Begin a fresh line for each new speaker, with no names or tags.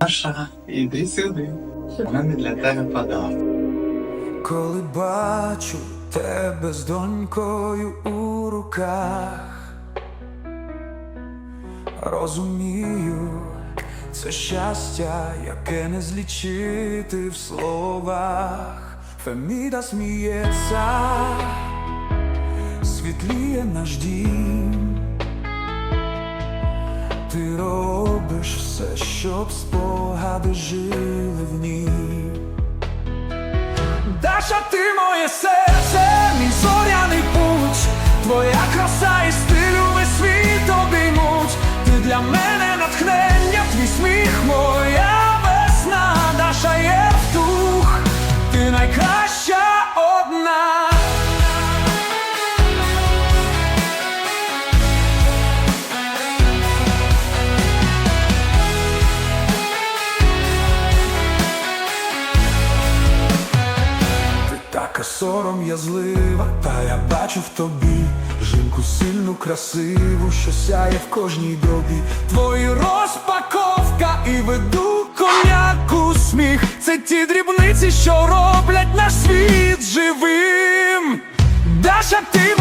Маша, іди сюди. У мене для тебе подарунок.
Коли бачу тебе з донькою у руках, розумію, це щастя, яке не злічити в словах. Феміда сміється, світліє наш дім. Робиш все, щоб спогади жили в ній. Даша, ти моє серце, мій зоряний путь, твоя краса і стиль увесь світ обіймуть. Ти для мене натхнення, сором'язлива, та я бачу в тобі жінку сильну, красиву, що сяє в кожній добі. Твої розпаковка і веду коняку сміх. Це ті дрібниці, що роблять наш світ живим. Даша, ти